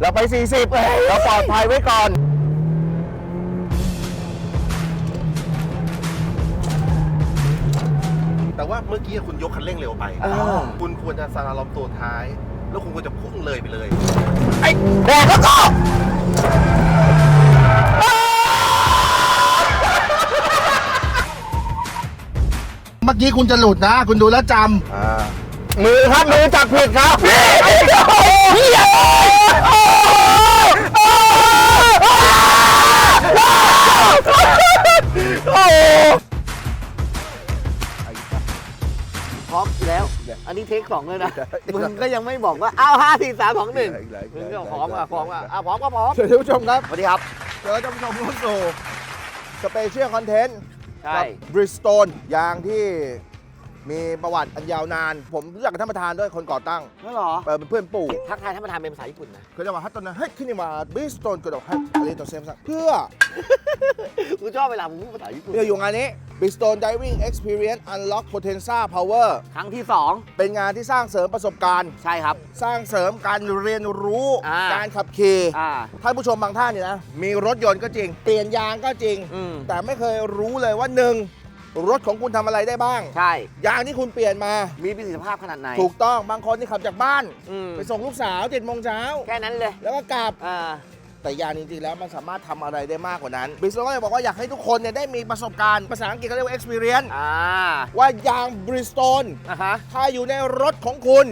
เราไป 40เฮ้ยเราปลอดภัยไว้ก่อน แต่ว่าเมื่อกี้คุณยกคันเร่งเร็วไปอ้าวคุณควรจะสลาลอมตัวท้าย แล้วคุณควรจะพุ่งเลยไปเลย ไอ้แดกแล้วก็เมื่อกี้คุณจะหลุดนะ คุณดูแลวจมือครับมือจับผิดครับพี่ไอ้โอ้โหพี่โอ้โอันนี้เทคสองเลยนะ มึงก็ยังไม่บอกว่า อ้าวห้าสี่สามสองหนึ่งมึงก็พร้อมอะพร้อมอะอะพร้อมก็พร้อมำสวัสดีผู้ชมครับ สวัสดีครับ เจอท่านผู้ชมเข้าสู่สเปเชียลคอนเทนต์ใช่บริสโตนยางที่ มีประวัติอันยาวนาน ผมรู้จักกับท่านประธานด้วยคนก่อตั้งนั่นเหรอ เออเป็นเพื่อนปู่ทักทายท่านประธานเป็นภาษาญี่ปุ่นนะ เขาจะว่าฮัตโตนะเฮ้ยขึ้นมาบริสโตนก็ดอกฮัตอะไรตัวเซมสักเพื่อกูชอบเวลามึงพูดภาษาญี่ปุ่น เพื่ออยู่งานนี้ Bristol Diving Experience Unlock Potenza Power ครั้งที่สองเป็นงานที่สร้างเสริมประสบการณ์ ใช่ครับ สร้างเสริมการเรียนรู้ อ่า การขับขี่อ่า ท่านผู้ชมบางท่านเนี่ยนะ มีรถยนต์ก็จริง เปลี่ยนยางก็จริง อืม แต่ไม่เคยรู้เลยว่าหนึ่ง รถของคุณทำอะไรได้บ้าง ใช่ ยางที่คุณเปลี่ยนมา มีประสิทธิภาพขนาดไหน ถูกต้องบางคนที่ขับจากบ้าน อืม ไปส่งลูกสาวเจ็ดโมงเช้า แค่นั้นเลยแล้วก็กลับ อ่า แต่ยางจริงๆแล้วมันสามารถทำอะไรได้มากกว่านั้นบิสโตก็เลยบอกว่าอยากให้ทุกคนเนี่ยได้มีประสบการณ์ ภาษาอังกฤษเขาเรียกว่า experience อ่าว่ายางบริสโตนอะฮะ ถ้าอยู่ในรถของคุณ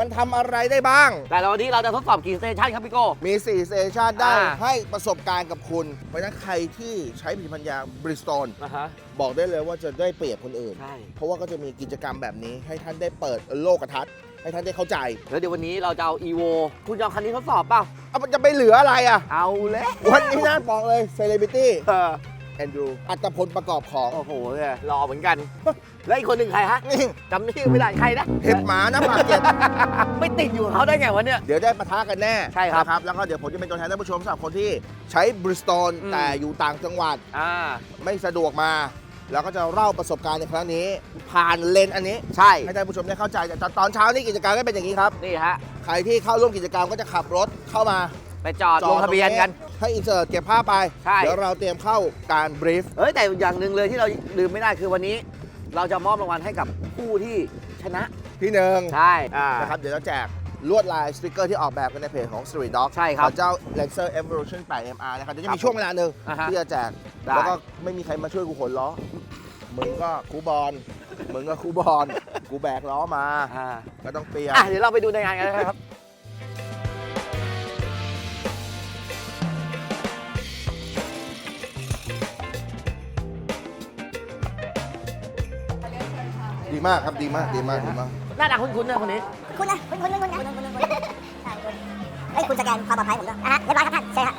มันทำอะไรได้บ้าง แต่วันนี้เราจะทดสอบกี่สเตชันครับพี่โก้ มี4สเตชันได้อ่า ให้ประสบการณ์กับคุณ เพราะฉะนั้นใครที่ใช้ผลิตภัณฑ์ยางบริสโตนอะฮะ บอกได้เลยว่าจะได้เปรียบคนอื่น ใช่ เพราะว่าก็จะมีกิจกรรมแบบนี้ ให้ท่านได้เปิดโลกทัศน์ให้ท่านได้เข้าใจแล้วเดี๋ยววันนี้เราจะเอา EVO คุณจะเอาคันนี้ทดสอบเปล่า เอามันจะไปเหลืออะไรอะ เอาแล้ววันนี้นะบอกเลยเซเลบริตี้เออ แอนดรูอัตพลประกอบของ โอ้โหเนี่ยรอเหมือนกัน แล้วอีกคนหนึ่งใครฮะนี่ จำชื่อไม่ได้ใครนะ เห็บหมานะปากเจ็บไม่ติดอยู่กับเขาได้ไงวะเนี่ย เดี๋ยวได้ปะทะกันแน่ใช่ครับนะครับแล้วก็เดี๋ยวผมจะเป็นตัวแทนท่านผู้ชมสำหรับคนที่ใช้บริสโตนอืม แต่อยู่ต่างจังหวัดอ่า ไม่สะดวกมา แล้วก็จะเล่าประสบการณ์ในครั้งนี้ ผ่านเลนส์อันนี้ ใช่ ให้ท่านผู้ชมได้เข้าใจแต่ตอนเช้านี่กิจกรรมก็เป็นอย่างนี้ครับ นี่ฮะ ใครที่เข้าร่วมกิจกรรมก็จะขับรถเข้ามา ไปจอดลงทะเบียนกัน ให้อินเสิร์ตเก็บภาพไป ใช่ เดี๋ยวเราเตรียมเข้าการบรีฟเฮ้ยแต่อย่างหนึ่งเลยที่เราลืมไม่ได้คือวันนี้ เราจะมอบรางวัลให้กับผู้ที่ชนะที่หนึ่งใช่อ่า นะครับ เดี๋ยวเราแจกลวดลายสติกเกอร์ที่ออกแบบกันในเพจของ Street Dog ใช่ครับของเจ้า Lancer Evolution 8 MR นะครับเดี๋ยวจะครัมีบช่วงเวลาหนึ่งอ่าฮะที่จะแจก ได้ แล้วก็ไม่มีใครมาช่วยกูขนล้อ มึงก็คูบอล มึงก็คูบอล กูแบกล้อมา อ่าก็ต้องเปลี่ยน อะเดี๋ยวเราไปดูในงานกันนะครับ มากครับดีมากดีมากดีมากหน้าตาคุ้นๆนะคนนี้คุณนะคุณคุณคุณคุณคุณคุณคุณใช่คุณเฮ้ยคุณสแกนความปลอดภัยผมด้วยอะฮะเรียบร้อยครับท่านใช่ฮะ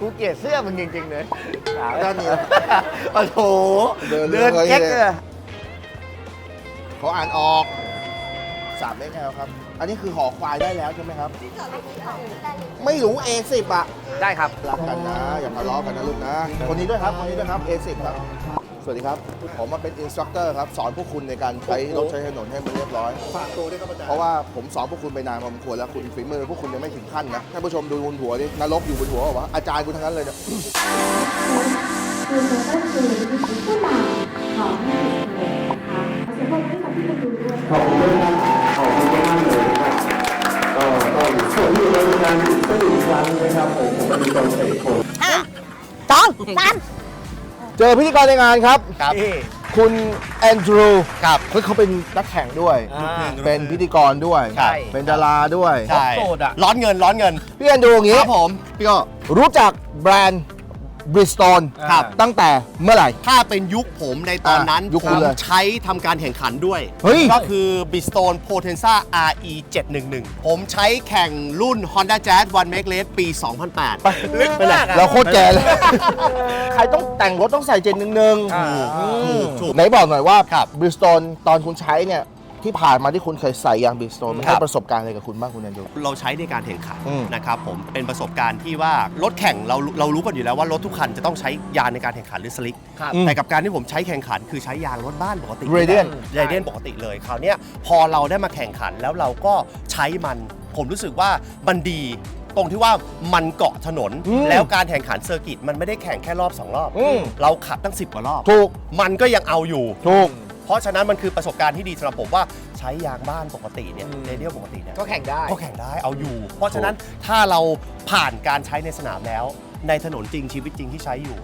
กูเกลียดเสื้อมึงจริงๆเลยด้านนี้โอ้โหเดินเดินเลยเก๊กเลยเขาอ่านออกสามเลขแล้วครับ อันนี้คือหอควายได้แล้วใช่ไหมครับ ไม่รู้ A10 อะ ได้ครับ รักกันนะ อย่าทะเลาะกันนะลูกนะ คนนี้ด้วยครับ คนนี้ด้วยครับ A10 ครับ สวัสดีครับ ผมมาเป็นอินสตรัคเตอร์ครับ สอนพวกคุณในการใช้รถใช้ถนนให้มันเรียบร้อย ฝากตัวด้วยครับอาจารย์เพราะว่าผมสอนพวกคุณไปนานพอสมควรแล้วคุณฝีมือพวกคุณยังไม่ถึงขั้นนะท่านผู้ชมดูบนหัวดินรกอยู่บนหัวเหรอวะอาจารย์กูทั้งนั้นเลยเนี่ย คือเราก็คือผู้ต่างของให้สุดนะคะขอเสียงปรบมือให้กับพี่บรรลุด้วย ขอบคุณมากขอบคุณมากเลยนะครับก็ต้องสวัสดีในงานอีกสักหนึ่งครั้งนะครับผมผมเป็นคนเอกคนห้าสองสาม เจอพิธีกรในงานครับ ครับคุณแอนดรูครับเฮ้ยเขาเป็นนักแข่งด้วย อ่า เป็นพิธีกรด้วย ใช่ เป็นดาราด้วย ใช่ร้อนเงินร้อนเงินพี่แอนดรูอย่างคงี้รับผม พี่ก็รู้จักแบรนด์ บริสโตนครับ ตั้งแต่เมื่อไหร่ ถ้าเป็นยุคผมในตอนนั้นอะยุคผคุณมเลยใช้ทำการแข่งขันด้วย เฮ้ย ก็คือ Bridgestone Potenza RE 711 ผมใช้แข่งรุ่น Honda Jazz One Make Race ปี 2008 ลึกมากอะเราโคตรแก่เลย ใครต้องแต่งรถต้องใส่เจนหนึ่งหนึ่งอ่า อืมถูกถูกไหนบอกหน่อยว่าครับบริสโตนตอนคุณใช้เนี่ย ที่ผ่านมาที่คุณเคยใส่ยางบิสโตนมันครัให้บประสบการณ์อะไรกับคุณบ้างคุณแอนดู เราใช้ในการแข่งขันอืมนะครับผมเป็นประสบการณ์ที่ว่ารถแข่งเราเรารู้กันอยู่แล้วว่ารถทุกคันจะต้องใช้ยางในการแข่งขันหรือสลิกครับ แต่กับการที่ผมใช้แข่งขันคือใช้ยางรถบ้านปกติ Radiant เรเดียนปกติเลยคราวเนี้ยพอเราได้มาแข่งขันแล้วเราก็ใช้มัน ผมรู้สึกว่ามันดีตรงที่ว่ามันเกาะถนน อืมแล้วการแข่งขันเซอร์กิตมันไม่ได้แข่งแค่รอบสองรอบ อืม เราขับตั้ง 10 กว่ารอบ ถูก มันก็ยังเอาอยู่ ถูก เพราะฉะนั้นมันคือประสบการณ์ที่ดีสำหรับผมว่าใช้ยางบ้านปกติเนี่ยเรเดียลปกติเนี่ยก็แข่งได้ ก็แข่งได้เอาอยู่ เพราะฉะนั้นถ้าเราผ่านการใช้ในสนามแล้ว ในถนนจริงชีวิตจริงที่ใช้อยู่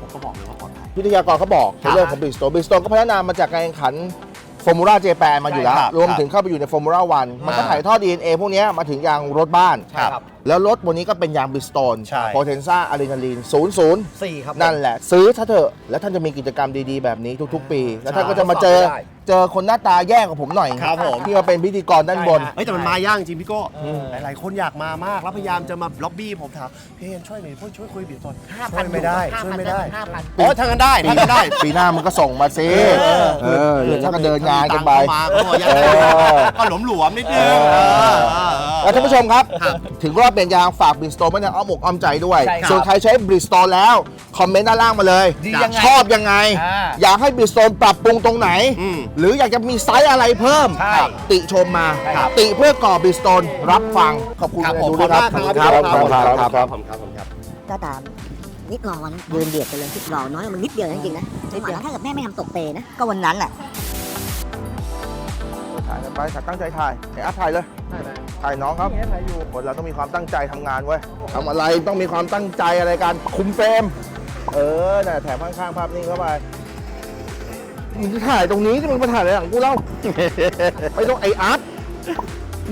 ผมก็บอกเลยว่าปลอดภัย วิทยากรเขาบอกในเรื่องของบิสโตนบิสโตนก็พัฒนามาจากการแข่งขันฟ อร์มูล่าเจแปนมาอยู่แล้ว ใช่ครับรวมถึงเข้าไปอยู่ในฟอร์มูล่าวันมันก็ถ่ายทอด DNA พวกเนี้ยมาถึงยางรถบ้านครับแล้วรถบนนี้ก็เป็นยางบิสโตนใช่ โพเทนซ่าอะดรีนาลีน00สี่ครับนั่นแหละ ซื้อถ้าเถอะ แล้วท่านจะมีกิจกรรมดีๆ แบบนี้ทุกๆ ปี แล้วท่านก็จะมาเจอได้ เจอคนหน้าตาแย่กว่าผมหน่อยครับผม ที่มาเป็นพิธีกรด้านบน เฮ้ยแต่มันมาย่างจริงพี่โก้หลายๆ คนอยากมามากแล้วพยายามจะมาล็อบบี้ผมถามพี่เอ็นช่วยหน่อยช่วยคุยบิดตนช่วยไม่ได้ช่วยไม่ได้ห้าพันอ๋อทางกันได้ทางกันได้ปีหน้ามันก็ส่งมาซิเออเดี๋ยวจะก็เดินงานกันไปตังเข้ามาก็บอกอยากได้เออก็หลวมหลวมๆนิดนึงเออเออเออแล้วท่านผู้ชมครับครับถึงรอบเปลี่ยนยางฝากบริสโตนไว้ในอ้อมอกอ้อมใจด้วยใช่ครับส่วนใครใช้บริสโตนแล้ว คอมเมนต์ด้านล่างมาเลยดียังไงชอบยังไงอ่าอยากให้บริสโตนปรับปรุงตรงไหนอืมหรืออยากจะมีไซส์อะไรเพิ่ม ใช่ติชมมาครับ ติเพื่อก่อบริสโตนรับฟัง ขอบคุณครับณผมดูขอบด้วยคุณคมากรับครับครับครับ ผมครับผมครับ ก็ตามนิดรอนะเดินเบียดไปเลยรอน้อยมันนิดเดียวจริงๆนะจังหวะนั้นถ้าเกิดแม่ไม่ทำตกเปนะ ก็วันนั้นแหละ ถ่ายกันไปตั้งใจถ่ายไอ้อัพถ่ายเลย ถ่ายน้องครับคนเราต้องมีความตั้งใจทำงานเว้ยทำอะไรต้องมีความตั้งใจอะไรกันคุมเฟรม เออน่ะแถมข้างๆภาพนิ่งเข้าไป มึงจะถ่ายตรงนี้ที่มึงมาถ่ายอะไรหลังกูเล่าไม่ต้องไออาร์ต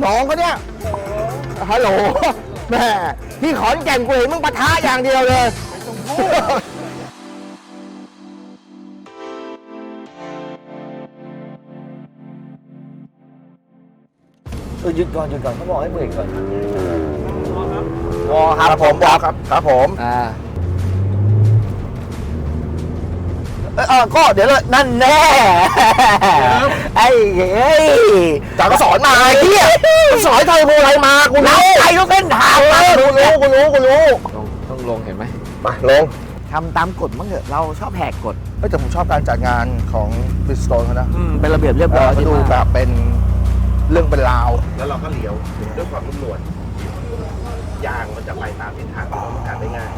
น้องก็เนี่ยฮัลโหลแม่ที่ขอนแก่นกูเห็นมึงปะทะอย่างเดียวเลยเออหยุดก่อนหยุดก่อนเขาบอกให้เบรกก่อนพอคครัรับบผมบอกครับ ครับผม อ่า เออเออก็เดี๋ยวเลยนั่นแน่ไอ้เฮ้ยจากก็สอนมาไอ้เหี้ยสอนไทยโบอะไรมากูรู้ไปทุกเส้นทางเออกูรู้กูรู้กูรู้ต้องลงเห็นไหมมาลงทำตามกฎมั้งเถอะเราชอบแหกกฎเอ้ยแต่ผมชอบการจัดงานของบริสโตนเขานะเป็นระเบียบเรียบเอร้ออยเขาดูแบบเป็นเรื่องเป็นราว แล้วเราก็เลี้ยวด้วยความนุ่มนวลยางมันจะไปตามทิศทางที่เราต้องการได้ง่าย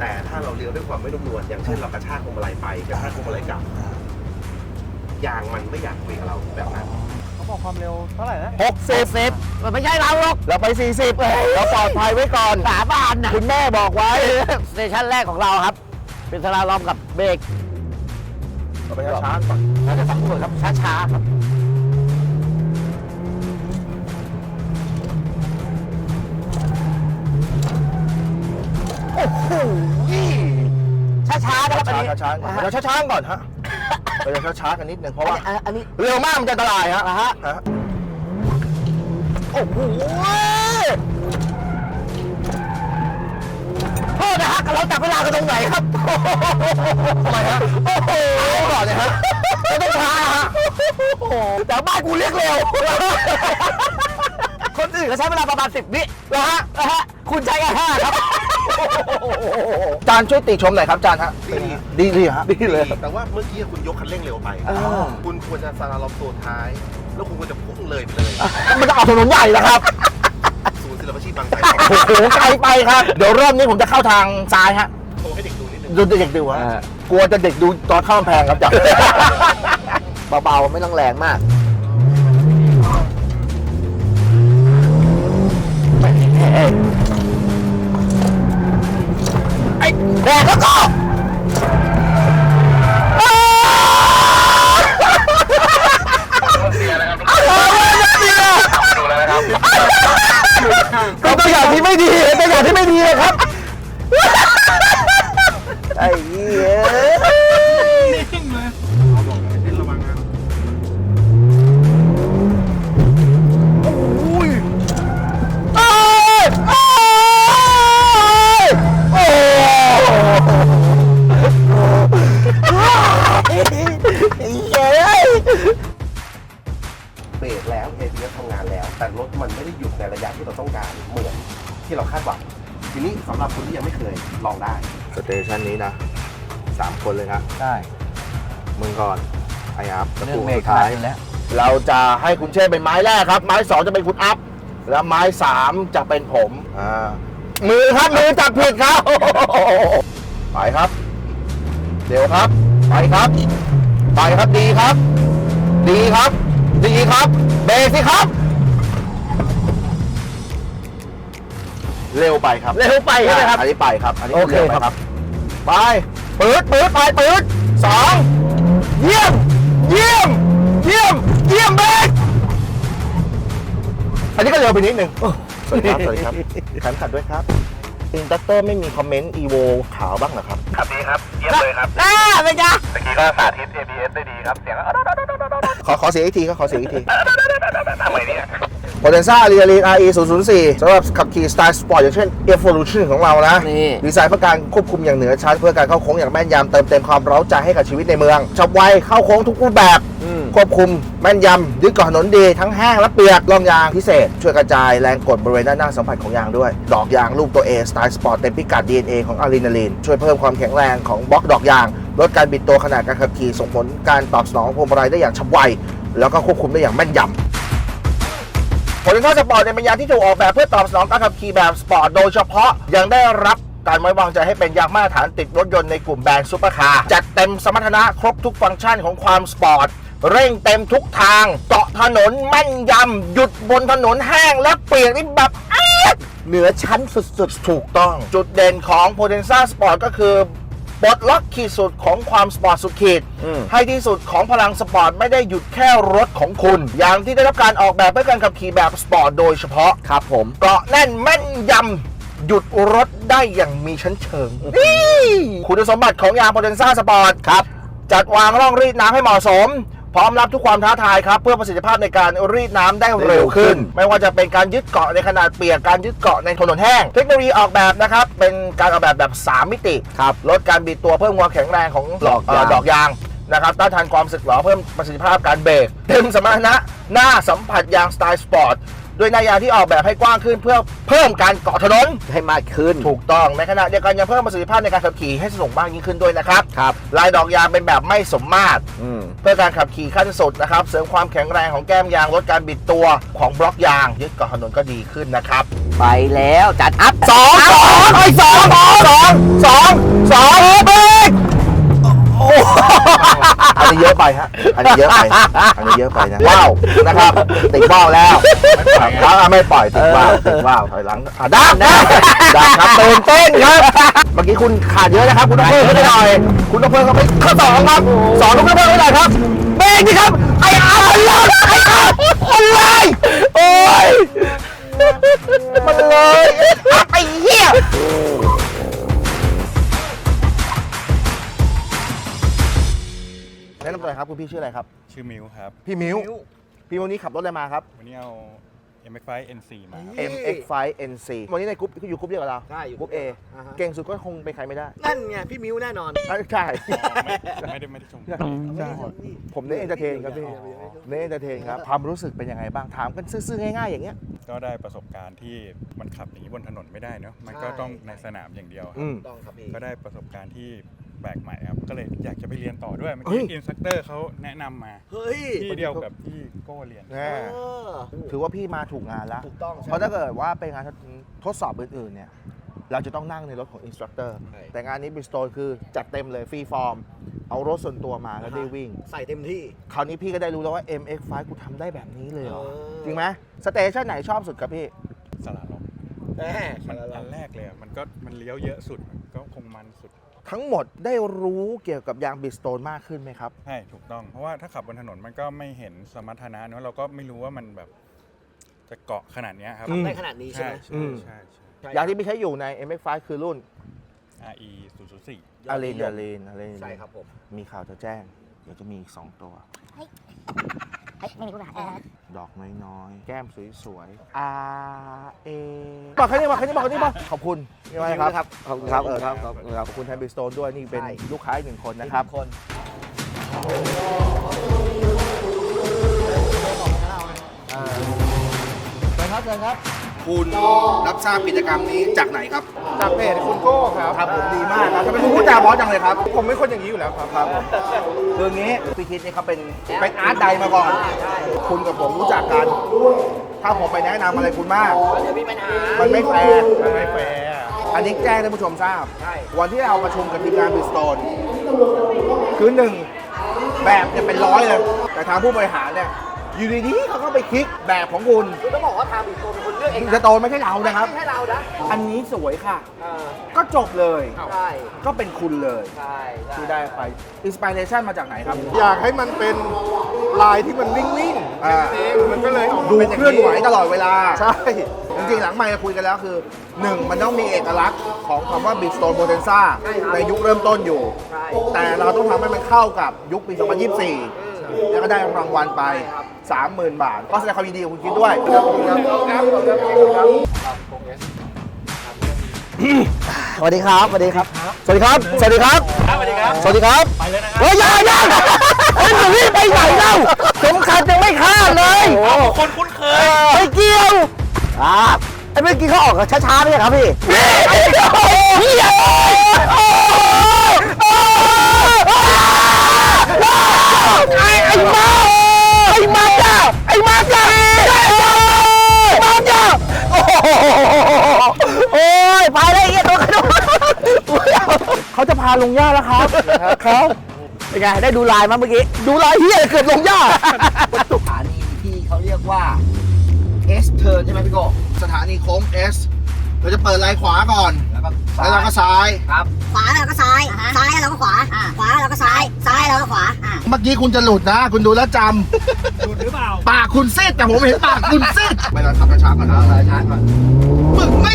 แต่ถ้าเราเลี้ยวด้วยความไม่นุ่มนวลอย่างเช่นเรากระชากพวงมาลัยไปกระชากพวงมาลัยกลับยางมันไม่อยากคุยกับเราแบบนั้นหกสิบเซฟมันไม่ใช่เราหรอก เราไปสี่สิบเราปลอดภัยไว้ก่อนสาบานนะคุณแม่บอกไว้ สเตชันแรกของเราครับ เป็นสลาลอมกับเบรกเราไปช้าๆก่อนเราจะสำรวจครับช้าๆครับ โอ้โหช้าๆนะครับอันนี้ช้าๆก่อนเราช้าๆก่อนฮะเราจะช้าๆกันนิดนึงเพราะว่าอันอันนี้เร็วมากมันจะอันตรายฮะนะฮะฮะโอ้โหโทษนะฮะเราจับเวลากันตรงไหนครับทำไมฮะโอ้โหก่อนเลยฮะไม่ต้องช้าฮะโอ้โหแต่บ้านกูเรียกเร็วคนอื่นก็ใช้เวลาประมาณสิบวินะฮะนะฮะคุณใช้แค่ห้าครับ จานช่วยติชมหน่อยครับจานฮะดีดีฮะดีเลยแต่ว่าเมื่อกี้คุณยกคันเร่งเร็วไป คุณควรจะซาลาลอมตัวท้าย แล้วคุณควรจะพุ่งเลยไปเลยมันจะเอาถนนใหญ่นะครับศูนย์ศิลปาชีพบางไทรโอ้โหไกลไปครับ เดี๋ยวรอบนี้ผมจะเข้าทางซ้ายฮะโทรให้เด็กดูนิดนึงดูเด็กดูฮะกลัวจะเด็กดูตอนข้ามแพงครับจ้ะเบาๆไม่ต้องแรงมาก แดกแล้วก็เป็นตัวอย่างที่ไม่ดีเป็นตัวอย่างที่ไม่ดีเลยครับ ที่เราต้องการเหมือนที่เราคาดหวังทีนี้สำหรับคนที่ยังไม่เคยลองได้ สเตชันนี้นะสามคนเลยนะ ได้มึงก่อนไออัพเรื่องเมสุฆดท้ายอยู่แล้ว เราจะให้คุณเช่เป็นไม้แรกครับ ไม้สองจะเป็นคุณอัพ แล้วไม้สามจะเป็นผมอ่ามือครับมือจับผิดครับไปครับ เดี๋ยวครับ ไปครับ ไปครับดีครับ ดีครับ ดีครับ เบรกสิครับ เร็วไปครับเร็วไปใช่ไหมครับ อันนี้ไปครับ อันนี้โอเค ร็วไปครับ ไปปืดปืดไปปืดสองเยี่ยม เยี่ยม เยี่ยม เยี่ยมเบรกอันนี้ก็เร็วไปนิดหนึ่งสวัสดีครับ สวัสดีครับขันขัดด้วยครับอินดักเตอร์ไม่มีคอมเมนต์ EVO ขาวบ้างเหรอครับ ครับดีครับ เยี่ยมเลยครับอ่าเป็นไงเมื่อกี้ก็สาธิต ABS ได้ดีครับ เสียงขอขอเสียงอีกทีครับขอเสียงอีกที ทำไมเนี่ย p o t e n z a r e a l i n RE 004สำหรับขับขี่สไตล์สปอร์ตอย่างเช่น Evolution ของเรานะ นี่ดีไซน์เพื่อการควบคุมอย่างเหนือชั้นเพื่อการเข้าโค้งอย่างแม่นยำเติมเต็มความเร้าใจให้กับชีวิตในเมืองฉับไวเข้าโค้งทุกรูปแบบ อืม ควบคุมแม่นยำยึดเกาะถนนดีทั้งแห้งและเปียกล่องยางพิเศษ ช่วยกระจายแรงกดบริเวณด้านหน้าสัมผัสของยางด้วย ดอกยางรูปตัว A สไตล์สปอร์ตเต็มพิกัด DNA ของอะดรีนาลีนช่วยเพิ่มความแข็งแรงของบล็อกดอกยาง ลดการบิดตัวขณะการขับขี่ส่งผลการตอบสนองพวงมาลัยได้อย่างฉับไว แล้วก็ควบคุมได้อย่างแม่นยำ ผลข้อสปอร์ตเป็นยางที่ถูกออกแบบเพื่อตอบสนองการขับขี่แบบสปอร์ตโดยเฉพาะยังได้รับการไว้วางใจให้เป็นยางมาตรฐานติดรถยนต์ในกลุ่มแบรนด์ซูเปอร์คาร์จัดเต็มสมรรถนะครบทุกฟังก์ชันของความสปอร์ตเร่งเต็มทุกทางเกาะถนนแม่นยำ หยุดบนถนนแห้งและเปียกนี่แบบเอี๊ยดเหนือชั้นสุดๆ ถูกต้อง จุดเด่นของ Potenza Sport ก็คือ ปลดล็อกขีดสุดของความสปอร์ตสุดขีดให้ที่สุดของพลังสปอร์ตไม่ได้หยุดแค่รถของคุณ อย่างที่ได้รับการออกแบบเพื่อการขับขี่แบบสปอร์ตโดยเฉพาะ ครับผม เกาะแน่นแม่นยำ หยุดรถได้อย่างมีชั้นเชิงนี่คุณสมบัติของยาง Potenza Sport ครับ จัดวางร่องรีดน้ำให้เหมาะสม พร้อมรับทุกความท้าทายครับ เพื่อประสิทธิภาพในการรีดน้ำได้เร็วขึ้น ไม่ว่าจะเป็นการยึดเกาะในขนาดเปียกการยึดเกาะในถนนแห้ง เทคโนโลยีออกแบบนะครับเป็นการออกแบบแบบ 3 มิติครับลดการบิดตัวเพิ่มความแข็งแรงของดอกยางเดอกยางนะครับต้านทานความสึกหรอเพิ่มประสิทธิภาพการเบรกเต็มสมรรถนะหน้าสัมผัสยางสไตล์สปอร์ต ด้วยหน้ายางที่ออกแบบให้กว้างขึ้นเพื่อเพิ่มการเกาะถนน ให้มากขึ้น ถูกต้องในขณะเดียวกันยังเพิ่มประสิทธิภาพในการขับขี่ให้สนุกมากยิ่งขึ้นด้วยนะครับ ครับ ลายดอกยางเป็นแบบไม่สมมาตร อืม เพื่อการขับขี่ขั้นสุดนะครับ เสริมความแข็งแรงของแก้มยางลดการบิดตัวของบล็อกยางยึดเกาะถนนก็ดีขึ้นนะครับไปแล้วจัดอัพสองสองไอ้สองสองสองสองสอง ยอะไปฮะ อันนี้เยอะไป อันนี้เยอะไปนะว้าวนะครับ ติดว้าวแล้วครับไม่ปล่อยติดว้าวติดว้าวถอยหลังอะดับนะดับครับตื่นเต้นครับ เมื่อกี้คุณขาดเยอะนะครับ คุณต้องเพิ่มขึ้นไปหน่อย คุณต้องเพิ่มเข้าไปข้อสองครับสองต้องเพิ่มขึ้นไปหน่อยครับเบรกดิครับ ไอ้อาร์มันเลยไอ้อาร์มันเลยโอ้ยมันเลยไอ้เหี้ย นะนำตัวหน่อยครับคุณพี่ชื่ออะไรครับ ชื่อมิวครับ พี่มิ้ว พี่วันนี้ขับรถอะไรมาครับ วันนี้เอา MX5 NC มาครับ MX5 NC วันนี้ในกรุ๊ปอยู่กรุ๊ปเดียวกับเราใช่อยู่กรุ๊ป A อ่าฮะ เก่งสุดก็คงเป็นใครไม่ได้นั่นไงพี่มิวแน่นอนอะใช่ไม่ได้ไม่ได้ชม ใช่ ผมเน้นเอนเตอร์เทนครับพี่ เน้นเอนเตอร์เทนครับ ความรู้สึกเป็นยังไงบ้าง ถามกันซื่อๆ ง่ายๆ อย่างเงี้ย ก็ได้ประสบการณ์ที่มันขับอย่างนี้บนถนนไม่ได้เนอะมันก็ต้องในสนามอย่างเดียวคอืรับม ต้องครับพี่ก็ได้ประสบการณ์ที่ แปลกใหม่ครับ ก็เลยอยากจะไปเรียนต่อด้วยเมื่อเฮ้กี้ย อินสตรัคเตอร์เขาแนะนำมา เฮ้ยที่เดียวกับที่โก้เรียนแน่เออถือว่าพี่มาถูกงานแล้วถูกต้องเพราะถ้าเกิดว่าเป็นงานทดสอบอื่นๆเนี่ย เราจะต้องนั่งในรถของอินสตรัคเตอร์ ใช่ แต่งานนี้บิสโตนคือจัดเต็มเลยฟรีฟอร์ม เอารถส่วนตัวมาแล้วได้วิ่ง ใส่เต็มที่ คราวนี้พี่ก็ได้รู้แล้วว่า MX5 กูทำได้แบบนี้เลยเหรอ เออ จริงไหมสเตชันไหนชอบสุดครับพี่ สลาลอมแหมมันอันแรกเลยอะมันก็มันเลี้ยวเยอะสุดมันก็คงมันสุด ทั้งหมดได้รู้เกี่ยวกับยางบิสโตนมากขึ้นไหมครับ ใช่ถูกต้อง เพราะว่าถ้าขับบนถนนมันก็ไม่เห็นสมรรถนะเนอะเราก็ไม่รู้ว่ามันแบบจะเกาะขนาดเนี้ยครับอืม ได้ขนาดนี้ใช่ใช่ไหมใช่ใช่ใช่ ยางที่พี่ใช้อยู่ใน MX5 คือรุ่น RE 004อารีนอารีนอารีนใช่ครับผม มีข่าวจะแจ้ง เดี๋ยวจะมีอีก 2 ตัว เฮ้ยไม่มีผู้บริหารเออดอกน้อยๆ แก้มสวยๆ R A บอกแค่นี้บอกแค่นี้บอกแค่นี้บอกขอบคุณนี่ไว้ครับ ขอบคุณครับ เออครับ ขอบคุณครับขอบคุณแทนบิสโตนด้วย นี่เป็นใช่ลูกค้าอีกหนึ่งคนนะครับคนเชิญครับเชิญครับ คุณรับทราบกิจกรรมนี้จากไหนครับ จากเพจคุณโก้ครับ ครับผมดีมากครับทำไมคุณพูดจาเพราะจังเลยครับ ผมเป็นคนอย่างนี้อยู่แล้วครับครับผมคืออย่างนี้พี่คิดนี่เขาเป็นเป็นอาร์ตไดมาก่อน คุณกับผมรู้จักกัน ถ้าผมไปแนะนำอะไรคุณมาก มันไม่แฟร์มันไม่แฟร์อันนี้แจ้งท่านผู้ชมทราบ วันที่เราประชุมกับทีมงานบิสโตนคือหนึ่งแบบเนี่ยเป็นร้อยเลย แต่ทางผู้บริหารเนี่ย อยู่ดีๆเขาก็ไปคลิกแบบของคุณคือต้องบอกว่าทางบิสโตเป็นคนเลือกเองบินะสโตนไม่ใช่เรานะครับ ไม่ใช่เรานะอันนี้สวยค่ะ เออก็จบเลย ใช่ก็เป็นคุณเลยใช่ ที่ได้ไปอินสปิเรชันมาจากไหนครับ อยากให้มันเป็นลายที่มันนิ่งๆอ่า แค่นั้นเองมันก็เลยออกมาดูป็ย่างเคลื่อนไหวตลอดเวลา ใช่ จริงๆ หลังไม่คุยกันแล้วคือ 1 มันต้องมีเอกลักษณ์ของคำว่า Big Stone Potenza ในยุคเริ่มต้นอยู่ ใช่ แต่เราต้องทำให้มันเข้ากับยุคปี 2024 แล้วก็ได้รางวัลไป 30,000 บาท ก็แสดงความยินดีกับคุณคิดด้วยสวัสดีครับสวัสดีครับ สวัสดีครับสวัสดีครับสวัสดีครับ สวัสดีครับ ไปเลยนะครับเฮ้ยอย่าอย่าเฮ้ยจะรีบไปไหนเล่าสมขัดยังไม่ฆ่าดเลยคนคุ้นเคยไม่เกี่ยวครับไอ้เมื่อกี้เขาออกช้าๆไม่ใช่ครับพี่ไอ้เหี้ยไอ้ไอ้มาไอ้มาจ้าไอ้มาจ้ามาจ้าโอ้โห โอ้ย ไปเลยไอ้เหี้ยตัวกระโดด เขาจะพา ลงหญ้าแล้วครับครับเป็นไงได้ดูลายมั้ยเมื่อกี้ ดูลายเฮียเกือบลงหญ้าสถานีที่เขาเรียกว่า S turn ใช่ไหมพี่โกสถานีโค้ง S เราจะเปิดลายขวาก่อนแล้วก็แล้วเราก็ซ้ายครับ ขวาแล้วก็ซ้าย ซ้ายแล้วก็ขวา ขวาแล้วก็ซ้าย ซ้ายแล้วก็ขวา เมื่อกี้คุณจะหลุดนะ คุณดูแล้วจำหลุดหรือเปล่า ปากคุณซีดแต่ผมเห็นปากคุณซีดไปเราทำกระช้าก่อนนะเอาช้าก่อนมึงไม่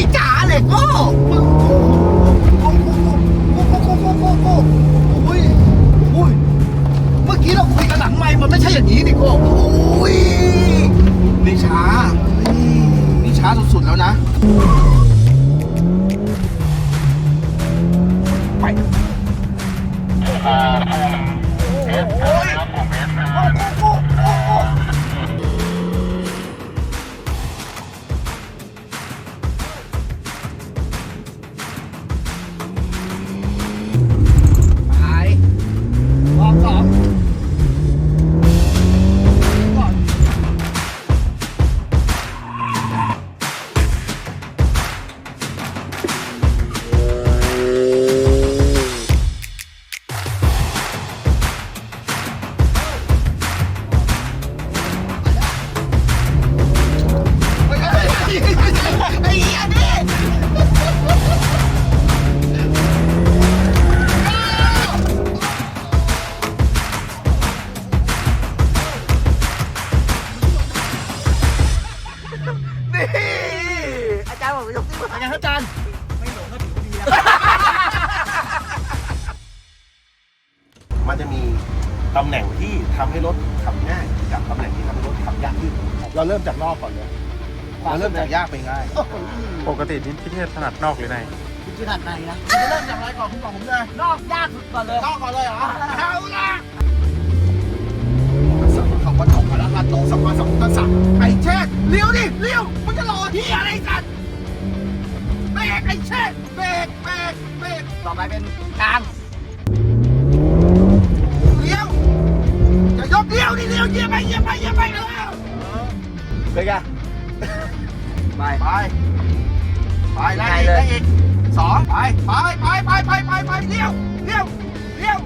ง่ายกับตำแหน่งที่ทำให้รถขับยากขึ้นเราเริ่มจากนอกก่อนเลยเราเริ่มจากยากไปง่ายปกติที่พี่เทพถนัดนอกหรือในคุณจะถัดไหนนะคุณจะเริ่มจากอะไรก่อนคุณบอกผมเลยนอกยากสุดก่อนเลยนอกก่อนเลยเหรอเอาละสัมคำว่าตกมาแล้วกันตกสัมมาสัมพุทธัสสะไอ้เช็ดเลี้ยวดิเลี้ยวมันจะรอที่อะไรกันเบรกไอ้เช็ดเบรกเบรกเบรกต่อไปเป็นกลาง ยกเลี้ยวดิเลี้ยวเหยียบไปเหยียบไปเหยียบไปแล้วเป็นไงไปไปไปไล่อีกไล่อีกสองไปไปไปไปไปไปไปเลี้ยวเลี้ยวเลี้ยว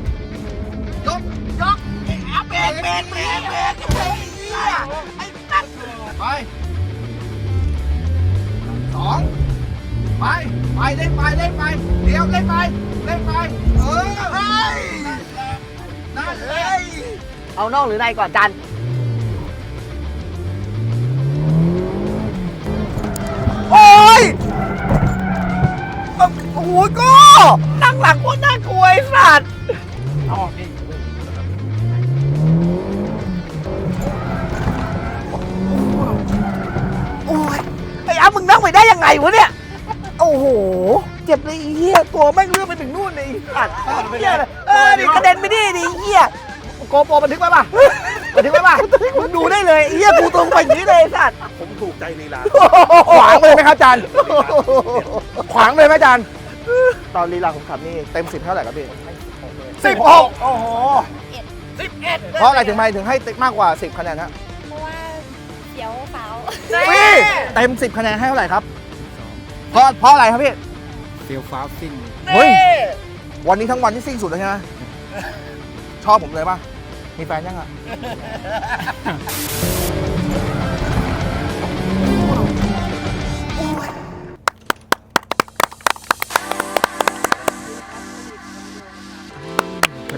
ยกยกไอ้อาเบรกเบรกเบรกเบรกเบรกไอ้ตัดไปสองไปไปเล่นไปเล่นไปเลี้ยวเล่นไปเล่นไปเออเฮ้ยนั่นเลย เอานอกหรือในก่อนจันโอ้ยโอ้ยก็นั่งหลังโคตรน่ากลัวไอ้สัตว์โอ้ยไอ้อามึงนั่งไปได้ยังไงวะเนี่ย โอ้โห เจ็บเลยไอ้เหี้ย ตัวแม่งเลื่อนไปถึงนู่นเลยไอ้สัตว์เหี้ยเลยเออนี่กระเด็นไปดิดิไอ้เหี้ย โกโปรบันทึกไว้ป่ะมาถึงไหมป่ะมึงดูได้เลยไอ้เหี้ยกูตรงไปอย่างนี้เลยไอ้สัตว์ผมถูกใจลีลา ขวางเลยไหมครับอาจารย์ ขวางเลยไหมอาจารย์ตอนลีลาผมขับนี่เต็มสิบเท่าไหร่ครับพี่สิบหกโอ้โหสิบเอ็ดเพราะอะไรถึงไม่ถึงให้ติ๊กมากกว่า10คะแนนฮะเพราะว่าเสียวขาวพี่เต็ม10คะแนนให้เท่าไหร่ครับเพราะเพราะอะไรครับพี่เฟียวฟ้าซิ่งเฮ้ยวันนี้ทั้งวันที่ซิ่งสุดเลยใช่ไหมชอบผมเลยป่ะ มีแฟนยังอะ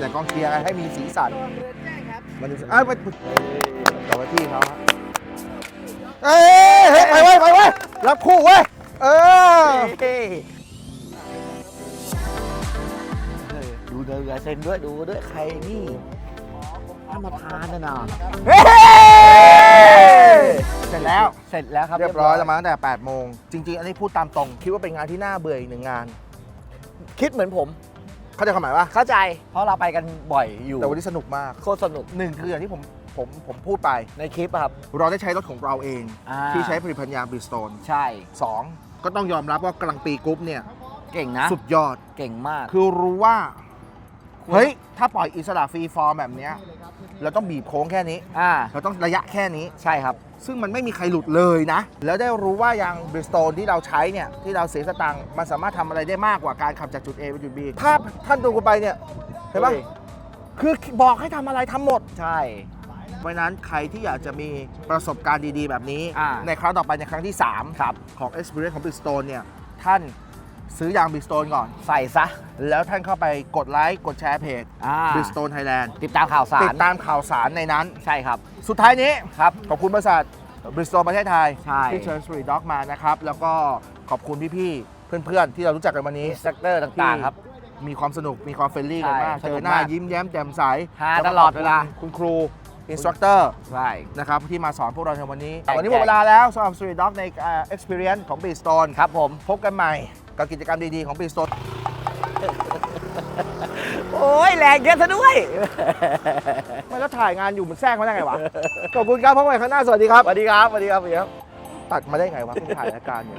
แต่กองเชียร์ไงให้มีสีสันมันเอ้ยไปต่อไปที่เขาฮะเอ้ยเฮ้ยไปเว้ยไปเว้ยรับคู่เว้ย เออ ดูเดือเซ็นด้วยดูด้วยใครนี่ท่านประธานนะนะเฮ้ยเสร็จแล้ว เสร็จแล้วครับเรียบร้อยแล้วมาตั้งแต่8โมงจริง ๆ อันนี้พูดตามตรง คิดว่าเป็นงานที่น่าเบื่ออีกหนึ่งงาน คิดเหมือนผม เข้าใจความหมายว่าเข้าใจ เพราะเราไปกันบ่อยอยู่ แต่วันนี้สนุกมากโคตรสนุกหนึ่งคืออย่างที่ผมผมผมพูดไปในคลิปอะครับ เราได้ใช้รถของเราเอง อ่า ที่ใช้ผลิตภัณฑ์ยางบริสโตนใช่ สองก็ต้องยอมรับว่ากลางปีกรุ๊ปเนี่ย เก่งนะ สุดยอด เก่งมาก คือรู้ว่า เฮ้ย ถ้าปล่อยอิสระฟรีฟอร์มแบบเนี้ยเราต้องบีบโค้งแค่นี้ อ่า เราต้องระยะแค่นี้ ใช่ครับ ซึ่งมันไม่มีใครหลุดเลยนะ แล้วได้รู้ว่ายางบริสโตนที่เราใช้เนี่ย ที่เราเสียสตังค์ มันสามารถทำอะไรได้มากกว่าการขับจากจุด A ไปจุด B ถ้าท่านดูกันไปเนี่ย เห็นปะเฮ้ยคือบอกให้ทำอะไรทำหมด ใช่ เพราะฉะนั้นใครที่อยากจะมีประสบการณ์ดีๆ แบบนี้ อ่าในครั้งต่อไปในครั้งที่ 3 ครับ ของ Experience ของ Bridgestone เนี่ย ท่าน ซื้อยาง Bridgestone ก่อน ใส่ซะ แล้วท่านเข้าไปกดไลค์กดแชร์เพจอ่า Bridgestone Thailand ติดตามข่าวสาร ติดตามข่าวสารในนั้น ใช่ครับ สุดท้ายนี้ครับ ขอบคุณบริษัท Bridgestone ประเทศไทย ใช่ ที่เชิญ Street Dog มานะครับ แล้วก็ขอบคุณพี่ๆ เพื่อนๆ ที่เรารู้จักกันวันนี้ อินสตรัคเตอร์ต่างๆครับ มีความสนุกมีความเฟรนลี่กันมาก ใช่เจสนุอกหน้ามากยิ้มแย้มแจ่มใสฮาแก็ตลอดเวลาขบคุณคุณครูอินสตรัคเตอร์ ใช่ นะครับที่มาสอนพวกเราในวันนี้ ใช่วันนี้หมดเวลาแล้วสำหรับ Street Dog ในเอ่อ Experience ของ Bridgestone ครับผม พบกันใหม่ กับกิจกรรมดี ๆ ของ Bridgestone โอ้ยแรงเยอะซะด้วย ไม่แล้วถ่ายงานอยู่มันแทรกมาได้ไงวะ ขอบคุณครับพบกันใหม่ครั้งหน้าสวัสดีครับ สวัสดีครับ สวัสดีครับสวัสดีครับตัดมาได้ไงวะเพิ่งถ่ายรายการอยู่